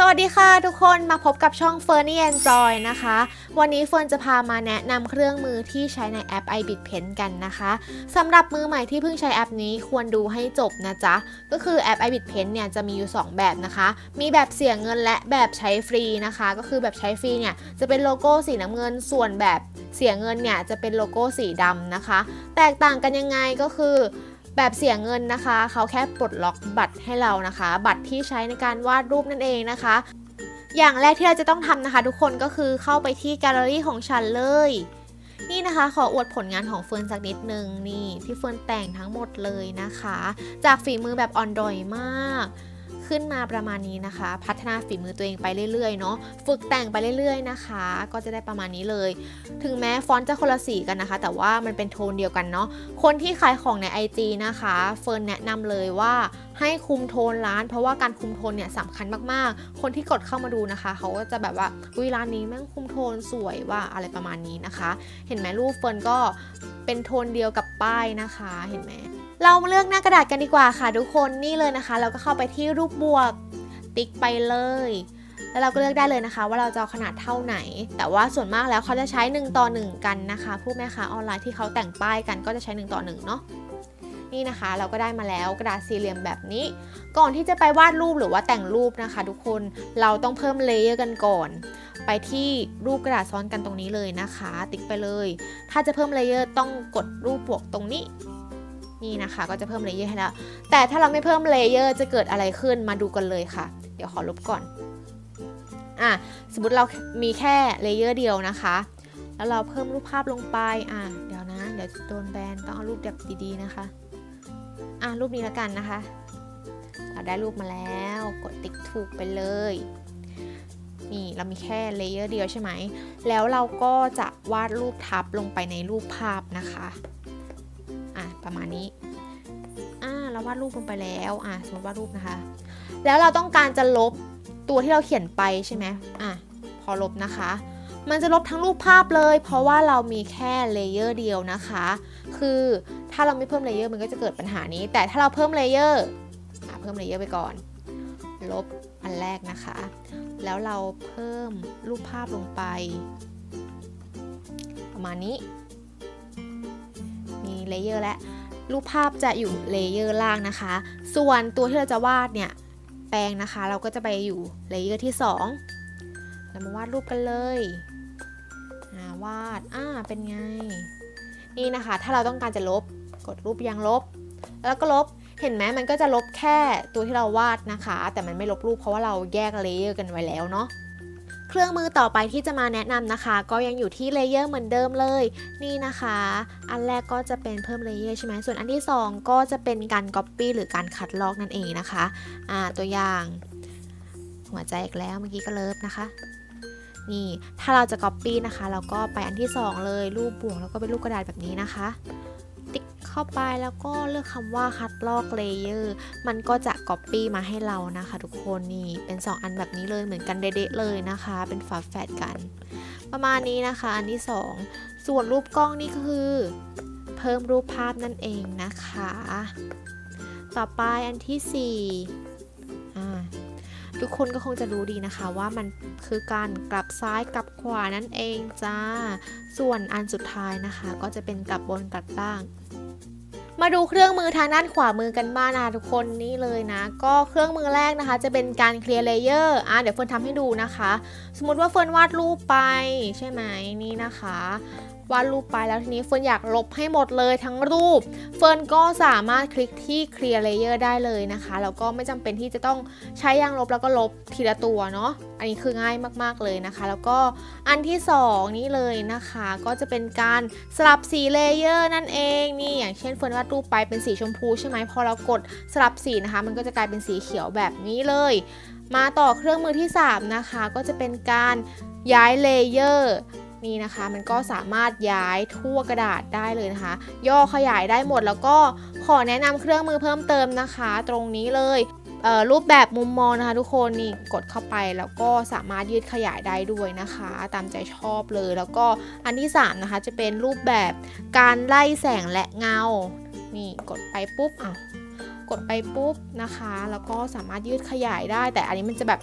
สวัสดีค่ะทุกคนมาพบกับช่อง f e r n y and Joy นะคะ วันนี้เฟิร์นจะพามาแนะนำเครื่องมือที่ใช้ในแอป iBit Pen กันนะคะสำหรับมือใหม่ที่เพิ่งใช้แอปนี้ควรดูให้จบนะจ๊ะ ก็คือแอป iBit Pen เนี่ยจะมีอยู่ 2 แบบนะคะ มีแบบเสียเงินและแบบใช้ฟรีนะคะ ก็คือแบบใช้ฟรีเนี่ยจะเป็นโลโก้สีน้ำเงิน ส่วนแบบเสียเงินเนี่ยจะเป็นโลโก้สีดำนะคะ แตกต่างกันยังไงก็คือ แบบเสียเงินนะคะ เขาแค่ปลดล็อกบัตรให้เรานะคะ บัตรที่ใช้ในการวาดรูปนั่นเองนะคะ อย่างแรกที่เราจะต้องทำนะคะ ทุกคนก็คือเข้าไปที่แกลเลอรี่ของฉันเลย นี่นะคะ ขออวดผลงานของเฟิร์นสักนิดนึงนี่ที่เฟิร์นแต่งทั้งหมดเลยนะคะ จากฝีมือแบบอ่อนดอยมาก ขึ้นมาประมาณนี้นะคะ พัฒนาฝีมือตัวเองไปเรื่อยๆเนาะฝึกแต่งไปเรื่อยๆนะคะ ก็จะได้ประมาณนี้เลย ถึงแม้ฟอนต์จะคนละสีกันนะคะ แต่ว่ามันเป็นโทนเดียวกันเนาะคนที่ขายของใน IG นะคะเฟิร์นแนะนำเลยว่าให้คุมโทนร้าน เพราะว่าการคุมโทนเนี่ยสำคัญมากๆ คนที่กดเข้ามาดูนะคะ เขาก็จะแบบว่าอุ้ยร้านนี้แม่งคุมโทนสวยว่าอะไรประมาณนี้นะคะ เห็นไหมรูปเฟิร์นก็เป็นโทนเดียวกับป้ายนะคะ เห็นไหม เรามาเลือกหน้ากระดาษกันดีกว่าค่ะทุกคนนี่เลยนะคะ เราก็เข้าไปที่รูปบวกติ๊กไปเลย แล้วเราก็เลือกได้เลยนะคะ ว่าเราจะขนาดเท่าไหน แต่ว่าส่วนมากแล้วเขาจะใช้ 1 ต่อ 1 กันนะคะผู้แม่ค้าออนไลน์ที่เขาแต่งป้ายกันก็จะใช้ 1 ต่อ 1 เนาะนี่นะคะเราก็ได้มาแล้วกระดาษสี่เหลี่ยมแบบนี้ ก่อนที่จะไปวาดรูปหรือว่าแต่งรูปนะคะ ทุกคนเราต้องเพิ่มเลเยอร์กันก่อน ไปที่รูปกระดาษซ้อนกันตรงนี้เลยนะคะ ติ๊กไปเลย ถ้าจะเพิ่มเลเยอร์ต้องกดรูปบวกตรงนี้ นี่นะคะก็จะเพิ่มเลเยอร์ให้แล้ว แต่ถ้าเราไม่เพิ่มเลเยอร์จะเกิดอะไรขึ้นมาดูกันเลยค่ะ เดี๋ยวขอลบก่อน อะสมมติเรามีแค่เลเยอร์เดียวนะคะ แล้วเราเพิ่มรูปภาพลงไปอะเดี๋ยวนะ เดี๋ยวโดนแบนต้องเอารูปแบบดีๆนะคะอะรูปนี้แล้วกันนะคะ เราได้รูปมาแล้วกดติ๊กถูกไปเลย นี่เรามีแค่เลเยอร์เดียวใช่ไหม แล้วเราก็จะวาดรูปทับลงไปในรูปภาพนะคะ ประมาณนี้อ่าเราวาดรูปลงไปแล้วอะสมมติวาดรูปนะคะ แล้วเราต้องการจะลบตัวที่เราเขียนไปใช่ไหมอะพอลบนะคะ มันจะลบทั้งรูปภาพเลย เพราะว่าเรามีแค่เลเยอร์เดียวนะคะ คือถ้าเราไม่เพิ่มเลเยอร์มันก็จะเกิดปัญหานี้ แต่ถ้าเราเพิ่มเลเยอร์เพิ่มเลเยอร์ไปก่อน ลบอันแรกนะคะ แล้วเราเพิ่มรูปภาพลงไป ประมาณนี้ มีเลเยอร์และ รูปภาพจะอยู่เลเยอร์ล่างนะคะ ส่วนตัวที่เราจะวาดเนี่ย แปรงนะคะ เราก็จะไปอยู่เลเยอร์ที่ 2 เรามาวาดรูปกันเลยาวาด อ่า เป็นไง นี่นะคะ ถ้าเราต้องการจะลบ กดรูปยังลบ แล้วก็ลบ เห็นไหมมันก็จะลบแค่ตัวที่เราวาดนะคะ แต่มันไม่ลบรูปเพราะว่าเราแยกเลเยอร์กันไว้แล้วเนาะ เครื่องมือต่อไปที่จะมาแนะนำนะคะ ก็ยังอยู่ที่เลเยอร์เหมือนเดิมเลย นี่นะคะ อันแรกก็จะเป็นเพิ่มเลเยอร์ใช่ไหมส่วนอันที่ 2 ก็จะเป็นการ Copy หรือการคัดลอกนั่นเองนะคะอ่าตัวอย่างหัวใจอีกแล้วเมื่อกี้ก็เลิฟนะคะ นี่ถ้าเราจะ Copy นะคะ เราก็ไปอันที่ 2 เลยรูปบวกแล้วก็เป็นรูปกระดาษแบบนี้นะคะ เข้าไปแล้วก็เลือกคำว่าคัดลอกเลเยอร์มันก็จะ Copy มาให้เรานะคะ ทุกคนนี่เป็น 2 อันแบบนี้เลยเหมือนกันเด๊ะเลยนะคะ เป็นฝาแฝดกัน ประมาณนี้นะคะ อันที่ 2 ส่วนรูปกล้องนี่คือ เพิ่มรูปภาพนั่นเองนะคะ ต่อไปอันที่4อ่าทุกคนก็คงจะรู้ดีนะคะว่ามันคือการกลับซ้ายกลับขวานั่นเองจ้า ส่วนอันสุดท้ายนะคะ ก็จะเป็นกลับบนกลับล่าง มาดูเครื่องมือทางด้านขวามือกันบ้างนะคะทุกคนนี่เลยนะ ก็เครื่องมือแรกนะคะ จะเป็นการเคลียร์เลเยอร์อะเดี๋ยวเฟิร์นทำให้ดูนะคะ สมมติว่าเฟิร์นวาดรูปไปใช่ไหมนี่นะคะ วาดรูปไปแล้วทีนี้เฟิร์นอยากลบให้หมดเลยทั้งรูป เฟิร์นก็สามารถคลิกที่ clear layer ได้เลยนะคะแล้วก็ไม่จำเป็นที่จะต้องใช้ยางลบแล้วก็ลบทีละตัวเนาะอันนี้คือง่ายมากๆเลยนะคะ แล้วก็อันที่สองนี่เลยนะคะ ก็จะเป็นการสลับสีเลเยอร์นั่นเองนี่อย่างเช่นเฟิร์นวาดรูปไปเป็นสีชมพูใช่ไหมพอเรากดสลับสีนะคะ มันก็จะกลายเป็นสีเขียวแบบนี้เลย มาต่อเครื่องมือที่ 3 นะคะ ก็จะเป็นการย้ายเลเยอร์ นี่นะคะมันก็สามารถย้ายทั่วกระดาษได้เลยนะคะ ย่อขยายได้หมดแล้วก็ขอแนะนำเครื่องมือเพิ่มเติมนะคะ ตรงนี้เลยเรูปแบบมุมมองนะคะทุกคนนี่กดเข้าไปแล้วก็สามารถยืดขยายได้ด้วยนะคะ ตามใจชอบเลย แล้วก็อันที่ 3 นะคะ จะเป็นรูปแบบการไล่แสงและเงา นี่กดไปปุ๊บอะกดไปปุ๊บนะคะ แล้วก็สามารถยืดขยายได้ แต่อันนี้มันจะแบบ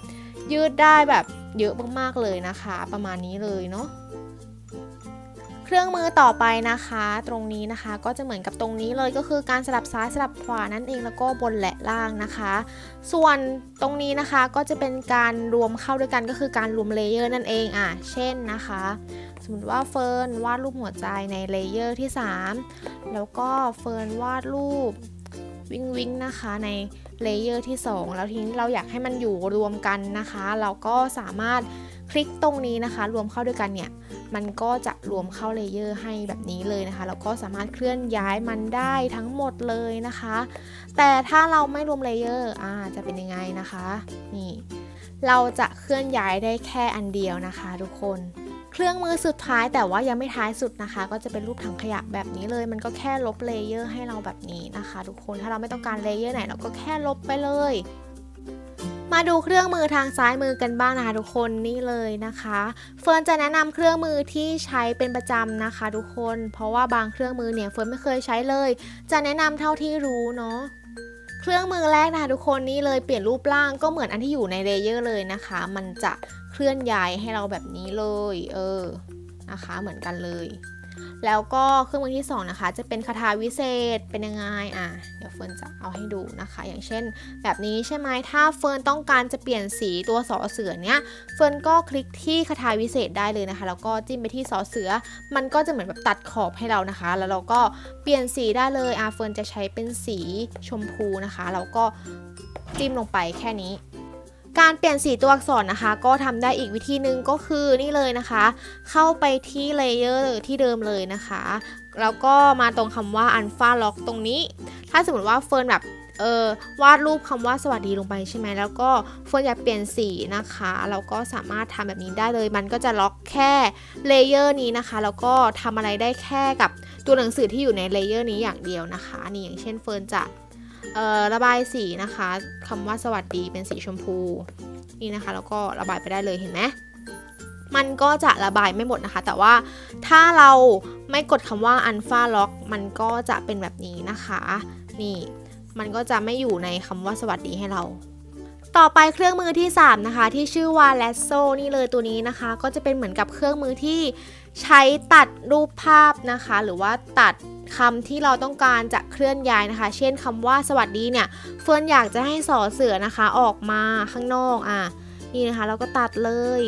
ยืดได้แบบเยอะมากๆเลยนะคะ ประมาณนี้เลยเนาะ เครื่องมือต่อไปนะคะ ตรงนี้นะคะก็จะเหมือนกับตรงนี้เลยก็คือการสลับซ้ายสลับขวานั่นเองแล้วก็บนและล่างนะคะ ส่วนตรงนี้นะคะก็จะเป็นการรวมเข้าด้วยกันก็คือการรวมเลเยอร์นั่นเองอะเช่นนะคะ สมมติว่าเฟิร์นวาดรูปหัวใจในเลเยอร์ที่ 3 แล้วก็เฟิร์นวาดรูปวิ่งวิ่งนะคะในเลเยอร์ที่ 2 แล้วทีนี้เราอยากให้มันอยู่รวมกันนะคะ เราก็สามารถ ลิกตรงนี้นะคะ รวมเข้าด้วยกันเนี่ย มันก็จะรวมเข้าเลเยอร์ให้แบบนี้เลยนะคะ แล้วก็สามารถเคลื่อนย้ายมันได้ทั้งหมดเลยนะคะ แต่ถ้าเราไม่รวมเลเยอร์อ่าจะเป็นยังไงนะคะ นี่ เราจะเคลื่อนย้ายได้แค่อันเดียวนะคะ ทุกคนเครื่องมือสุดท้ายแต่ว่ายังไม่ท้ายสุดนะคะ ก็จะเป็นรูปถังขยะแบบนี้เลย มันก็แค่ลบเลเยอร์ให้เราแบบนี้นะคะ ทุกคนถ้าเราไม่ต้องการเลเยอร์ไหนเราก็แค่ลบไปเลย มาดูเครื่องมือทางซ้ายมือกันบ้างนะคะทุกคนนี่เลยนะคะ เฟิร์นจะแนะนำเครื่องมือที่ใช้เป็นประจำนะคะ ทุกคน เพราะว่าบางเครื่องมือเนี่ยเฟิร์นไม่เคยใช้เลย จะแนะนำเท่าที่รู้เนาะเครื่องมือแรกนะคะทุกคนนี่เลยเปลี่ยนรูปร่างก็เหมือนอันที่อยู่ในเลเยอร์เลยนะคะ มันจะเคลื่อนย้ายให้เราแบบนี้เลย เออนะคะ เหมือนกันเลย แล้วก็เครื่องมือที่สองนะคะจะเป็นคาถาวิเศษเป็นยังไงอะเดี๋ยวเฟิร์นจะเอาให้ดูนะคะ อย่างเช่น แบบนี้ใช่ไหมถ้าเฟิร์นต้องการจะเปลี่ยนสีตัวสอเสือเนี้ยเฟิร์นก็คลิกที่คาถาวิเศษได้เลยนะคะ แล้วก็จิ้มไปที่สอเสือ มันก็จะเหมือนแบบตัดขอบให้เรานะคะ แล้วเราก็เปลี่ยนสีได้เลยอะเฟิร์นจะใช้เป็นสีชมพูนะคะแล้วก็จิ้มลงไปแค่นี้ การเปลี่ยนสีตัวอักษรนะคะ ก็ทำได้อีกวิธีหนึ่งก็คือนี่เลยนะคะ เข้าไปที่เลเยอร์ที่เดิมเลยนะคะ แล้วก็มาตรงคำว่า Alpha Lock ตรงนี้ ถ้าสมมติว่าเฟิร์นแบบเออวาดรูปคำว่าสวัสดีลงไปใช่ไหมแล้วก็เฟิร์นอยากเปลี่ยนสีนะคะเราก็สามารถทำแบบนี้ได้เลย มันก็จะล็อกแค่เลเยอร์นี้นะคะ แล้วก็ทำอะไรได้แค่กับตัวหนังสือที่อยู่ในเลเยอร์นี้อย่างเดียวนะคะ นี่อย่างเช่นเฟิร์นจะ ระบายสีนะคะคำว่าสวัสดีเป็นสีชมพูนี่นะคะ แล้วก็ระบายไปได้เลยเห็นไหมมันก็จะระบายไม่หมดนะคะ แต่ว่าถ้าเราไม่กดคำว่า Alpha Lock มันก็จะเป็นแบบนี้นะคะ นี่มันก็จะไม่อยู่ในคำว่าสวัสดีให้เรา ต่อไปเครื่องมือที่ 3 นะคะ ที่ชื่อว่า Lasso นี่เลยตัวนี้นะคะ ก็จะเป็นเหมือนกับเครื่องมือที่ใช้ตัดรูปภาพนะคะ หรือว่าตัด คำที่เราต้องการจะเคลื่อนย้ายนะคะ เช่นคำว่าสวัสดีเนี่ยเฟิร์นอยากจะให้สอเสือนะคะออกมาข้างนอกอะนี่นะคะเราก็ตัดเลย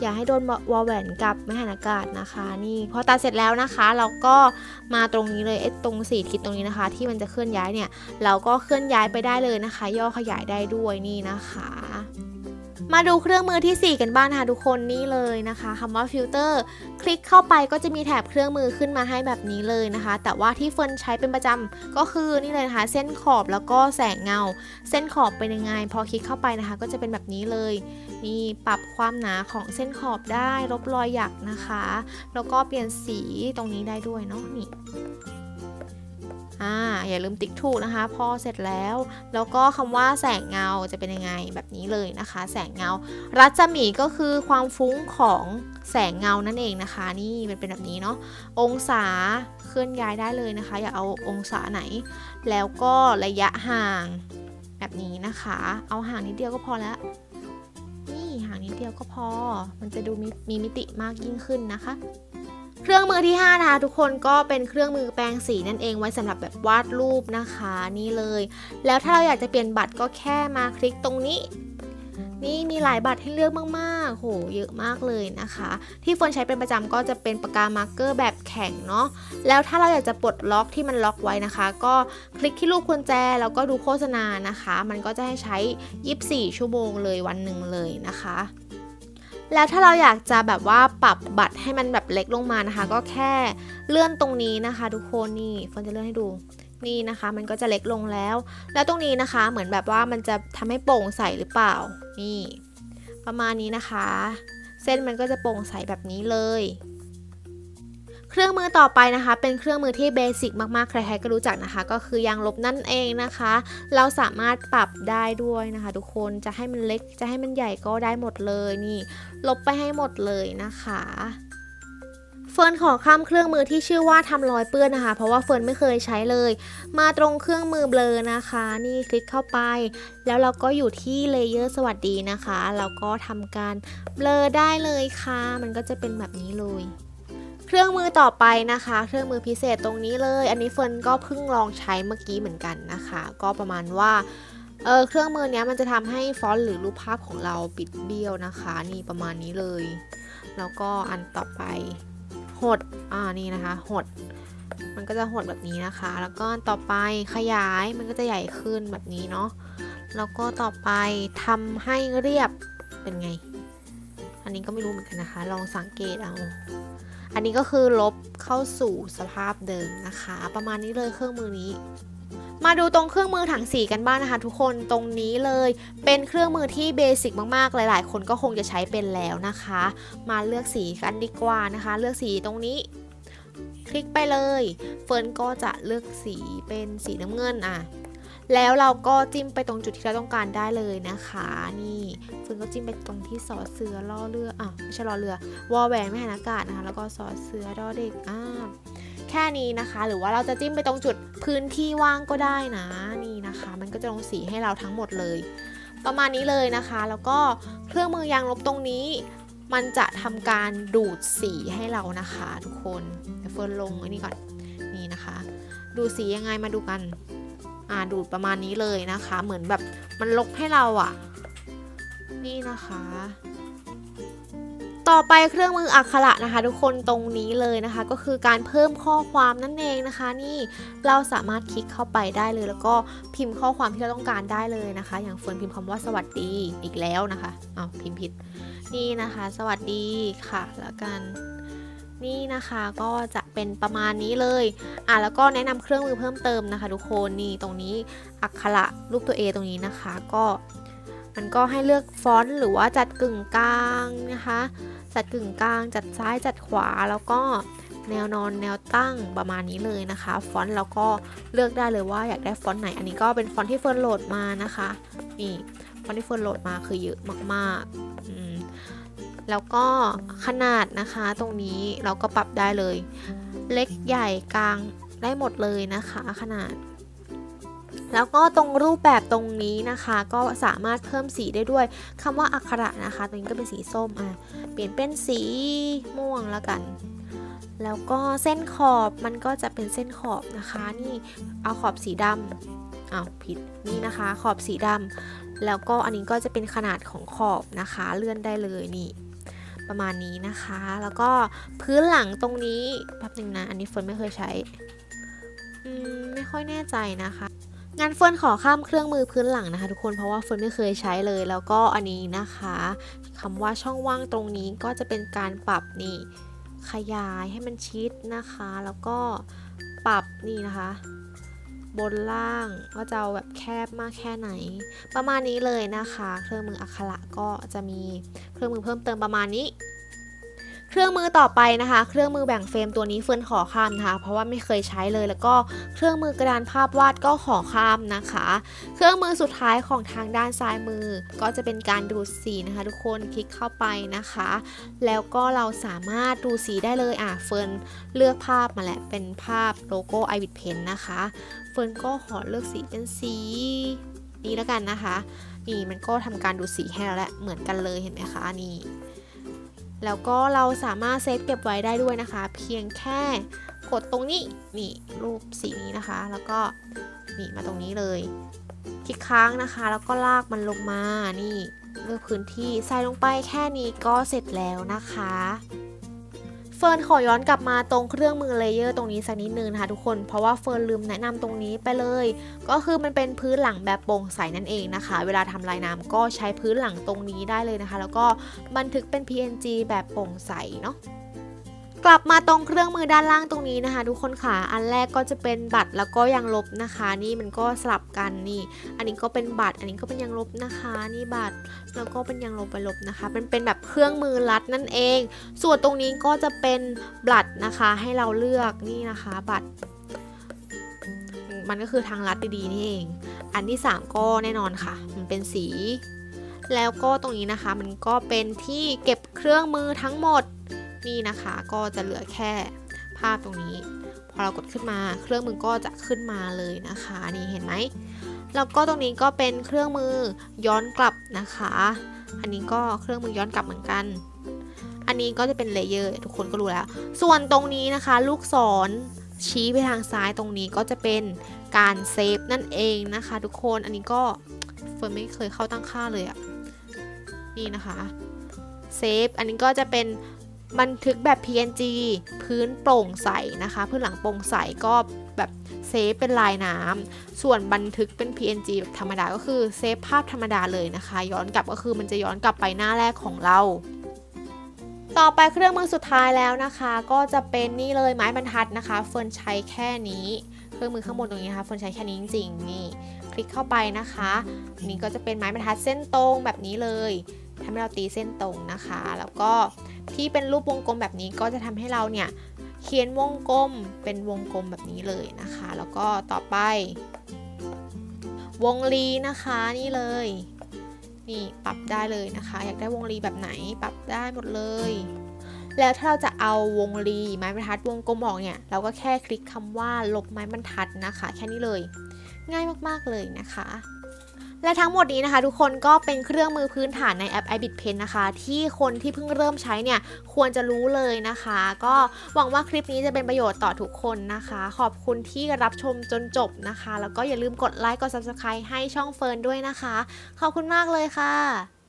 อย่าให้โดนวอลแหวนกับไม่หันอากาศนะคะ นี่พอตัดเสร็จแล้วนะคะ เราก็มาตรงนี้เลยไอ้ตรงสีทิศตรงนี้นะคะ ที่มันจะเคลื่อนย้ายเนี่ย เราก็เคลื่อนย้ายไปได้เลยนะคะ ย่อขยายได้ด้วยนี่นะคะ มาดูเครื่องมือทีสี่4 กันบ้างนะคะทุกคนนี่เลยนะคะคำว่าฟิลเตอร์คลิกเข้าไปก็จะมีแถบเครื่องมือขึ้นมาให้แบบนี้เลยนะคะ แต่ว่าที่เฟิร์นใช้เป็นประจำก็คือนี่เลยนะคะ เส้นขอบแล้วก็แสงเงา เส้นขอบเป็นยังไง พอคลิกเข้าไปนะคะ ก็จะเป็นแบบนี้เลยนี่ปรับความหนาของเส้นขอบได้ลบรอยหยักนะคะ แล้วก็เปลี่ยนสีตรงนี้ได้ด้วยเนาะนี่ อ่าอย่าลืมติ๊กถูกนะคะ พอเสร็จแล้ว แล้วก็คำว่าแสงเงาจะเป็นยังไงแบบนี้เลยนะคะ แสงเงา รัศมีก็คือความฟุ้งของแสงเงานั่นเองนะคะ นี่มันเป็นแบบนี้เนาะองศาเคลื่อนย้ายได้เลยนะคะ อย่าเอาองศาไหน แล้วก็ระยะห่างแบบนี้นะคะ เอาห่างนิดเดียวก็พอแล้วนี่ห่างนิดเดียวก็พอ มันจะดูมีมีมิติมากยิ่งขึ้นนะคะ เครื่องมือที่5นะคะทุกคนก็เป็นเครื่องมือแปรงสีนั่นเองไว้สำหรับแบบวาดรูปนะคะนี่เลย แล้วถ้าเราอยากจะเปลี่ยนบัตรก็แค่มาคลิกตรงนี้ นี่มีหลายบัตรให้เลือกมากๆโหเยอะมากเลยนะคะ ที่เฟิร์นใช้เป็นประจำก็จะเป็นปากกามาร์กเกอร์แบบแข็งเนาะแล้วถ้าเราอยากจะปลดล็อกที่มันล็อกไว้นะคะ ก็คลิกที่รูปกุญแจแล้วก็ดูโฆษณานะคะ มันก็จะให้ใช้ 24 ชั่วโมงเลยวันหนึ่งเลยนะคะ แล้วถ้าเราอยากจะแบบว่าปรับบัตรให้มันแบบเล็กลงมานะคะ ก็แค่เลื่อนตรงนี้นะคะ ทุกคนนี่เฟิร์นจะเลื่อนให้ดูนี่นะคะ มันก็จะเล็กลงแล้ว แล้วตรงนี้นะคะเหมือนแบบว่ามันจะทำให้โปร่งใสหรือเปล่านี่ ประมาณนี้นะคะ เส้นมันก็จะโปร่งใสแบบนี้เลย เครื่องมือต่อไปนะคะ เป็นเครื่องมือที่เบสิกมากๆ ใครๆก็รู้จักนะคะ ก็คือยางลบนั่นเองนะคะ เราสามารถปรับได้ด้วยนะคะ ทุกคนจะให้มันเล็กจะให้มันใหญ่ก็ได้หมดเลยนี่ ลบไปให้หมดเลยนะคะเฟิร์นขอข้ามเครื่องมือที่ชื่อว่าทำรอยเปื้อนนะคะ เพราะว่าเฟิร์นไม่เคยใช้เลย มาตรงเครื่องมือเบลอนะคะ นี่คลิกเข้าไป แล้วเราก็อยู่ที่เลเยอร์สวัสดีนะคะแล้วก็ทำการเบลอได้เลยค่ะ มันก็จะเป็นแบบนี้เลย เครื่องมือต่อไปนะคะ เครื่องมือพิเศษตรงนี้เลย อันนี้เฟิร์นก็เพิ่งลองใช้เมื่อกี้เหมือนกันนะคะ ก็ประมาณว่าเออเครื่องมือเนี้ยมันจะทำให้ฟอนต์หรือรูปภาพของเราปิดเบี้ยวนะคะ นี่ประมาณนี้เลย แล้วก็อันต่อไปหดอ่านี่นะคะหด มันก็จะหดแบบนี้นะคะ แล้วก็ต่อไปขยายมันก็จะใหญ่ขึ้นแบบนี้เนาะแล้วก็ต่อไปทำให้เรียบเป็นไง อันนี้ก็ไม่รู้เหมือนกันนะคะ ลองสังเกตเอา อันนี้ก็คือลบเข้าสู่สภาพเดิมนะคะ ประมาณนี้เลยเครื่องมือนี้ มาดูตรงเครื่องมือถังสีกันบ้างนะคะ ทุกคนตรงนี้เลยเป็นเครื่องมือที่เบสิกมากๆ หลายๆ คนก็คงจะใช้เป็นแล้วนะคะ มาเลือกสีกันดีกว่านะคะ เลือกสีตรงนี้ คลิกไปเลย เฟิร์นก็จะเลือกสีเป็นสีน้ำเงินอะ แล้วเราก็จิ้มไปตรงจุดที่เราต้องการได้เลยนะคะ นี่เฟิร์นก็จิ้มไปตรงที่สอเสือล่อเรืออะไม่ใช่ล่อเรือวอแหวนไม่หันอากาศนะคะ แล้วก็สอเสือดอเด็กอ่าแค่นี้นะคะ หรือว่าเราจะจิ้มไปตรงจุดพื้นที่ว่างก็ได้นะนี่นะคะ มันก็จะลงสีให้เราทั้งหมดเลย ประมาณนี้เลยนะคะ แล้วก็เครื่องมือยางลบตรงนี้มันจะทำการดูดสีให้เรานะคะ ทุกคนเดี๋ยวเฟิร์นลงไอ้นี่ก่อนนี่นะคะ ดูสียังไงมาดูกัน อ่าดูดประมาณนี้เลยนะคะ เหมือนแบบมันลบให้เราอะ่ะ นี่นะคะ ต่อไปเครื่องมืออักขระนะคะ ทุกคนตรงนี้เลยนะคะ ก็คือการเพิ่มข้อความนั่นเองนะคะ นี่เราสามารถคลิกเข้าไปได้เลย แล้วก็พิมพ์ข้อความที่เราต้องการได้เลยนะคะ อย่างเฟิร์นพิมพ์คำว่าสวัสดีอีกแล้วนะคะอ้าวพิมพ์ผิดนี่นะคะ สวัสดีค่ะ แล้วกัน นี่นะคะก็จะเป็นประมาณนี้เลยอะแล้วก็แนะนำเครื่องมือเพิ่มเติมนะคะ ทุกคนนี่ตรงนี้อักขระรูปตัว A ตรงนี้นะคะ ก็มันก็ให้เลือกฟอนต์หรือว่าจัดกึ่งกลางนะคะ จัดกึ่งกลาง จัดซ้ายจัดขวาแล้วก็แนวนอนแนวตั้งประมาณนี้เลยนะคะ ฟอนต์เราก็เลือกได้เลยว่าอยากได้ฟอนต์ไหน อันนี้ก็เป็นฟอนต์ที่เฟิร์นโหลดมานะคะนี่ฟอนต์ที่เฟิร์นโหลดมาคือเยอะมากๆอืม แล้วก็ขนาดนะคะตรงนี้เราก็ปรับได้เลย เล็กใหญ่กลางได้หมดเลยนะคะ ขนาด แล้วก็ตรงรูปแบบตรงนี้นะคะ ก็สามารถเพิ่มสีได้ด้วยคำว่าอักขระนะคะ ตรงนี้ก็เป็นสีส้มอะเปลี่ยนเป็นสีม่วงแล้วกัน แล้วก็เส้นขอบมันก็จะเป็นเส้นขอบนะคะ นี่เอาขอบสีดำอ้าวผิดนี่นะคะ ขอบสีดำแล้วก็อันนี้ก็จะเป็นขนาดของขอบนะคะ เลื่อนได้เลยนี่ ประมาณนี้นะคะ แล้วก็พื้นหลังตรงนี้แป๊บหนึงนะ อันนี้เฟิร์นไม่เคยใช้อืมไม่ค่อยแน่ใจนะคะงั้นเฟิร์นขอข้ามเครื่องมือพื้นหลังนะคะ ทุกคนเพราะว่าเฟิร์นไม่เคยใช้เลย แล้วก็อันนี้นะคะคำว่าช่องว่างตรงนี้ก็จะเป็นการปรับนี่ขยายให้มันชิดนะคะ แล้วก็ปรับนี่นะคะ บนล่างว่าจะเอาแบบแคบมากแค่ไหน ประมาณนี้เลยนะคะ เครื่องมืออักขระก็จะมีเครื่องมือเพิ่มเติมประมาณนี้ เครื่องมือต่อไปนะคะ เครื่องมือแบ่งเฟรมตัวนี้เฟิร์นขอข้ามนะคะเพราะว่าไม่เคยใช้เลยแล้วก็เครื่องมือกระดานภาพวาดก็ขอข้ามนะคะ เครื่องมือสุดท้ายของทางด้านซ้ายมือ ก็จะเป็นการดูดสีนะคะ ทุกคนคลิกเข้าไปนะคะ แล้วก็เราสามารถดูสีได้เลยอะเฟิร์นเลือกภาพมาแหละเป็นภาพโลโก้ i w i t Pen นะคะ เฟิร์นก็ขอเลือกสีเป็นสีนี้แล้วกันนะคะ นี่มันก็ทำการดูสีให้เราแล้วเหมือนกันเลยเห็นไหมคะนี่แล้วก็เราสามารถเซฟเก็บไว้ได้ด้วยนะคะ เพียงแค่กดตรงนี้นี่รูปสีนี้นะคะ แล้วก็นี่มาตรงนี้เลยคลิกค้างนะคะ แล้วก็ลากมันลงมานี่เลือกพื้นที่ใส่ลงไปแค่นี้ก็เสร็จแล้วนะคะ เฟิร์นขอย้อนกลับมาตรงเครื่องมือเลเยอร์ตรงนี้สักนิดนึงนะคะทุกคน เพราะว่าเฟิร์นลืมแนะนำตรงนี้ไปเลย ก็คือมันเป็นพื้นหลังแบบโปร่งใสนั่นเองนะคะ เวลาทำลายน้ำก็ใช้พื้นหลังตรงนี้ได้เลยนะคะ แล้วก็บันทึกเป็น PNG แบบโปร่งใสเนาะ กลับมาตรงเครื่องมือด้านล่างตรงนี้นะคะ ทุกคนค่ะ อันแรกก็จะเป็นบัตรแล้วก็ยางลบนะคะ นี่มันก็สลับกันนี่ อันนี้ก็เป็นบัตร อันนี้ก็เป็นยางลบนะคะ นี่บัตรแล้วก็เป็นยางลบไปลบนะคะมันเป็นแบบเครื่องมือรัดนั่นเอง ส่วนตรงนี้ก็จะเป็นบัตรนะคะให้เราเลือกนี่นะคะ บัตร มันก็คือทางลัดดีๆนี่เอง อันที่ 3 ก็แน่นอนค่ะ มันเป็นสี แล้วก็ตรงนี้นะคะ มันก็เป็นที่เก็บเครื่องมือทั้งหมด นี่นะคะก็จะเหลือแค่ภาพตรงนี้ พอเรากดขึ้นมาเครื่องมือก็จะขึ้นมาเลยนะคะ นี่เห็นไหมแล้วก็ตรงนี้ก็เป็นเครื่องมือย้อนกลับนะคะ อันนี้ก็เครื่องมือย้อนกลับเหมือนกัน อันนี้ก็จะเป็นเลเยอร์ทุกคนก็รู้แล้ว ส่วนตรงนี้นะคะ ลูกศรชี้ไปทางซ้ายตรงนี้ก็จะเป็นการเซฟนั่นเองนะคะ ทุกคนอันนี้ก็เฟิร์นไม่เคยเข้าตั้งค่าเลยอะนี่นะคะเซฟอันนี้ก็จะเป็น บันทึกแบบ PNG พื้นโปร่งใสนะคะ พื้นหลังโปร่งใสก็แบบเซฟเป็นลายน้ำส่วนบันทึกเป็น PNG แบบธรรมดาก็คือเซฟภาพธรรมดาเลยนะคะ ย้อนกลับก็คือมันจะย้อนกลับไปหน้าแรกของเราต่อไปเครื่องมือสุดท้ายแล้วนะคะ ก็จะเป็นนี่เลยไม้บรรทัดนะคะ เฟิร์นใช้แค่นี้ เครื่องมือข้างบนตรงนี้นะคะเฟิร์นใช้แค่นี้จริงๆนี่ คลิกเข้าไปนะคะนนี้ก็จะเป็นไม้บรรทัดเส้นตรงแบบนี้เลย ทำให้เราตีเส้นตรงนะคะ แล้วก็ที่เป็นรูปวงกลมแบบนี้ก็จะทำให้เราเนี่ยเขียนวงกลมเป็นวงกลมแบบนี้เลยนะคะ แล้วก็ต่อไป วงรีนะคะนี่เลย นี่ปรับได้เลยนะคะ อยากได้วงรีแบบไหนปรับได้หมดเลย แล้วถ้าเราจะเอาวงรีไม้บรรทัดวงกลมออกเนี่ยเราก็แค่คลิกคำว่าลบไม้บรรทัดนะคะ แค่นี้เลย ง่ายมากๆเลยนะคะ และทั้งหมดนี้นะคะ ทุกคนก็เป็นเครื่องมือพื้นฐานในแอป iBit Pen นะคะ ที่คนที่เพิ่งเริ่มใช้เนี่ย ควรจะรู้เลยนะคะ ก็หวังว่าคลิปนี้จะเป็นประโยชน์ต่อทุกคนนะคะ ขอบคุณที่รับชมจนจบนะคะ แล้วก็อย่าลืมกดไลค์กด Subscribe ให้ช่องเฟิร์นด้วยนะคะ ขอบคุณมากเลยค่ะ